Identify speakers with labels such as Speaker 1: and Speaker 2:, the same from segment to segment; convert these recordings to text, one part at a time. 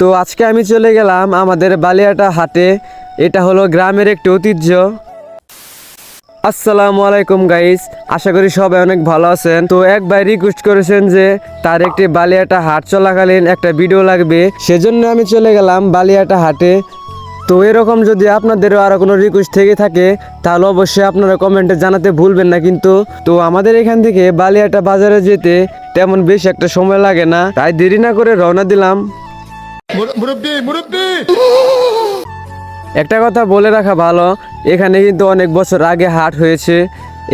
Speaker 1: তো আজকে আমি চলে গেলাম আমাদের বালিয়াটা হাটে। এটা হলো গ্রামের একটি ঐতিহ্য। আসসালামু আলাইকুম গাইস আশা করি সবাই অনেক ভালো আছেন। তো এক ভাই রিকোয়েস্ট করেছেন যে তার একটি বালিয়াটা হাট চলাকালীন একটা ভিডিও লাগবে। সেজন্য আমি চলে গেলাম বালিয়াটা হাটে। তো এরকম যদি আপনাদেরও আরও কোনো রিকোয়েস্ট থেকে থাকে, তাহলে অবশ্যই আপনারা কমেন্টে জানাতে ভুলবেন না কিন্তু। তো আমাদের এখান থেকে বালিয়াটা বাজারে যেতে তেমন বেশ একটা সময় লাগে না। তাই দেরি না করে রওনা দিলাম। একটা কথা বলে রাখা ভালো এখানে কিন্তু অনেক বছর আগে হাট হয়েছে।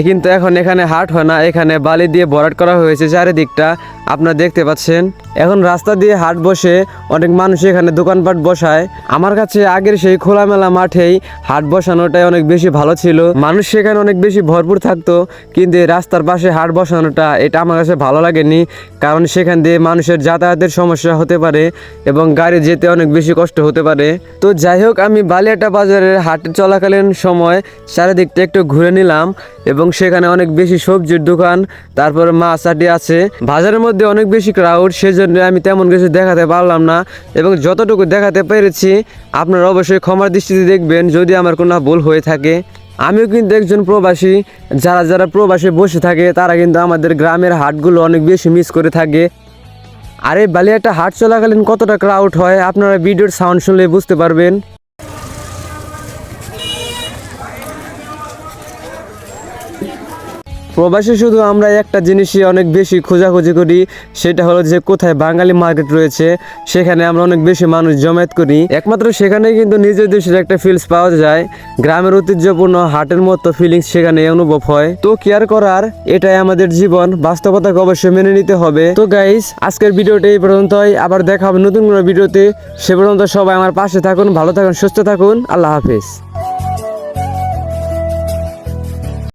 Speaker 1: কিন্তু এখন এখানে হাট হয় না, এখানে বালি দিয়ে ভরাট করা হয়েছে চারিদিকটা। আপনারা দেখতে পাচ্ছেন, এখন রাস্তা দিয়ে হাট বসে অনেক মানুষ এখানে দোকানপাট বসায়। আমার কাছে আগের সেই খোলামেলা মাঠেই হাট বসানোটাই অনেক বেশি ভালো ছিল। মানুষ সেখানে অনেক বেশি ভরপুর থাকতো, কিন্তু রাস্তার পাশে হাট বসানোটা এটা আমার কাছে ভালো লাগেনি, কারণ সেখান দিয়ে মানুষের যাতায়াতের সমস্যা হতে পারে এবং গাড়ি যেতে অনেক বেশি কষ্ট হতে পারে। তো যাই হোক, আমি বালিয়াটা বাজারের হাটে চলাকালীন সময় চারিদিকটা একটু ঘুরে নিলাম এবং সেখানে অনেক বেশি সবজির দোকান, তারপরে মাছ আটি আছে। বাজারের মধ্যে অনেক বেশি ক্রাউড সেজন্য আমি তেমন কিছু দেখাতে পারলাম না। এবং যতটুকু দেখাতে পেরেছি, আপনারা অবশ্যই ক্ষমার দৃষ্টিতে দেখবেন, যদি আমার কোনো ভুল হয়ে থাকে। আমিও কিন্তু একজন প্রবাসী, যারা যারা প্রবাসে বসে থাকে, তারা কিন্তু আমাদের গ্রামের হাটগুলো অনেক বেশি মিস করে থাকে। আর বালিয়াটা হাট চলাকালীন কতটা ক্রাউড হয়, আপনারা ভিডিওর সাউন্ড শুনলে বুঝতে পারবেন। প্রবাসে শুধু আমরা একটা জিনিসই অনেক বেশি খোঁজাখুঁজি করি, সেটা হলো যে কোথায় বাঙালি মার্কেট রয়েছে, সেখানে আমরা অনেক বেশি মানুষ জমায়েত করি। একমাত্র সেখানেই কিন্তু নিজের দেশের একটা ফিলস পাওয়া যায়, গ্রামের ঐতিহ্যপূর্ণ হাটের মতো ফিলিংস সেখানে অনুভব হয়। তো কেয়ার করার, এটাই আমাদের জীবন, বাস্তবতাকে অবশ্যই মেনে নিতে হবে। তো গাইস আজকের ভিডিওটা এই পর্যন্তই, আবার দেখা হবে নতুন কোনো ভিডিওতে। সে পর্যন্ত সবাই আমার পাশে থাকুন, ভালো থাকুন, সুস্থ থাকুন, আল্লাহ হাফিজ।